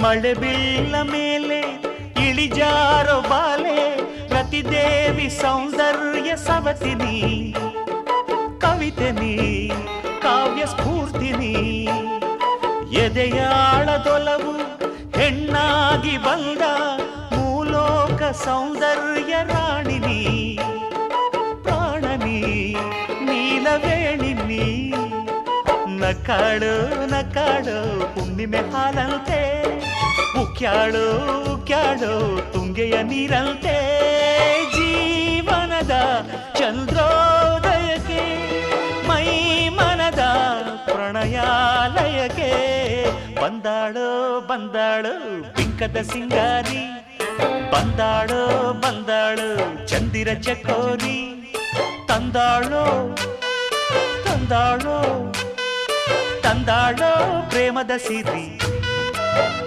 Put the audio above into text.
ಮಳೆ ಬೀಳ ಮೇಲೆ ಇಳಿಜಾರೋ ಬಾಲೆ ರತಿದೇವಿ ಸೌಂದರ್ಯ ಸವತಿನಿ ಕವಿತೆ ನೀ ಕಾವ್ಯ ಸ್ಫೂರ್ತಿನಿ ಎದೆಯಾಳದೊಲವು ಹೆಣ್ಣಾಗಿ ಬಂದ ಮೂಲೋಕ ಸೌಂದರ್ಯ ರಾಣಿನಿ ನಕ್ಕಾಡು ನಕ್ಕಾಳು ಹುಣ್ಣಿಮೆ ಹಾಲಂತೆ. ಉಕ್ಯಾಳು ಉಕ್ಯಾಳು, ತುಂಗೆಯ ನೀರಂತೆ. ಜೀವನದ ಚಂದ್ರೋದಯಕ್ಕೆ, ಮೈ ಮನದ ಪ್ರಣಯಾಲಯಕ್ಕೆ. ಬಂದಾಳು ಬಂದಾಳು, ಬಿಂಕದ ಸಿಂಗಾರಿ. ಬಂದಾಳು ಬಂದಾಳು, ಚಂದಿರ ಚಕೋರಿ. ತಂದಾಳು, ತಂದಾಳೋ ತಂದಾಳೋ ಪ್ರೇಮದ ಸಿರಿ